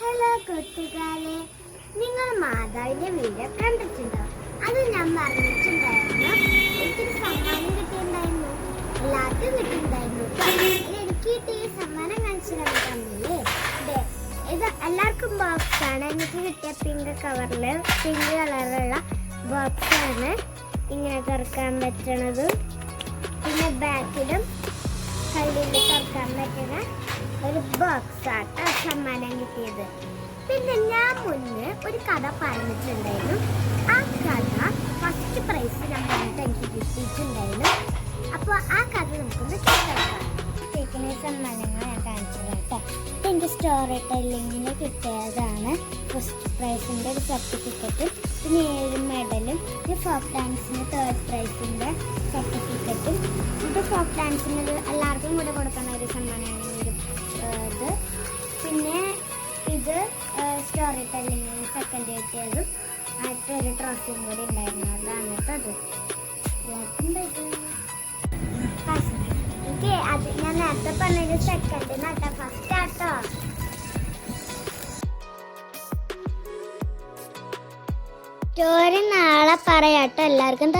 Hello കൂട്ടുകാരെ നിങ്ങൾ മാതാവിന്റെ വീഡിയോ കണ്ടിട്ടുണ്ടോ? അത് ഞാൻ പറഞ്ഞിട്ടുണ്ടായിരുന്നു. എനിക്കൊരു സമ്മാനം കിട്ടിയിട്ടുണ്ടായിരുന്നു. എല്ലാവർക്കും കിട്ടിയിട്ടുണ്ടായിരുന്നു. എനിക്ക് കിട്ടിയ സമ്മാനം കാണിച്ചു തന്നിട്ടുണ്ടല്ലേ ഇത് എല്ലാവർക്കും ബോക്സ് ആണ്. എനിക്ക് കിട്ടിയ പിങ്ക് കവറിൽ പിങ്ക് കളറുള്ള ബോക്സ് ആണ് ഇങ്ങനെ തുറക്കാൻ പറ്റണത്. പിന്നെ ബാക്കിലും കല്ലിൽ തുറക്കാൻ പറ്റുന്ന ഒരു ബോക്സ് ആട്ടോ സമ്മാനം കിട്ടിയത്. പിന്നെ ഞാൻ മുന്നേ ഒരു കഥ പറഞ്ഞിട്ടുണ്ടായിരുന്നു. ആ കഥ ഫസ്റ്റ് പ്രൈസ് ഞാൻ പറഞ്ഞിട്ട് എനിക്ക് കിട്ടിയിട്ടുണ്ടായിരുന്നു. അപ്പോൾ ആ കഥ നമുക്കൊന്ന് കേൾക്കാം. കേൾക്കുന്ന സമ്മാനങ്ങൾ ഞാൻ കാണിച്ചത് കേട്ടോ. എനിക്ക് സ്റ്റോറി ടെല്ലിങ്ങിന് കിട്ടിയതാണ്. ഫസ്റ്റ് പ്രൈസിന്റെ ഒരു സർട്ടിഫിക്കറ്റും പിന്നെ ഏഴ് മെഡലും പിന്നെ ഫോക്ക് ഡാൻസിന് തേർഡ് പ്രൈസിന്റെ സർട്ടിഫിക്കറ്റും ഇത് ഫോക്ക് ഡാൻസിന് എല്ലാവർക്കും കൂടെ കൊടുക്കുന്ന ഒരു ഇത് സ്റ്റോറി ടെല്ലിങ്ങിന് സെക്കൻഡ് കിട്ടിയതും ആയിട്ട് ഒരു ട്രോഫിയും കൂടി ഉണ്ടായിരുന്നു. അതാണ് കേട്ടോ അത്. എല്ലാവർക്കും bye bye. എനിക്ക് അത് ഞാൻ നേരത്തെ പറഞ്ഞത് സെക്കൻഡ് നട്ട ഫസ്റ്റ് ആട്ടോ. സ്റ്റോറി നാളെ പറയാട്ടോ എല്ലാവർക്കും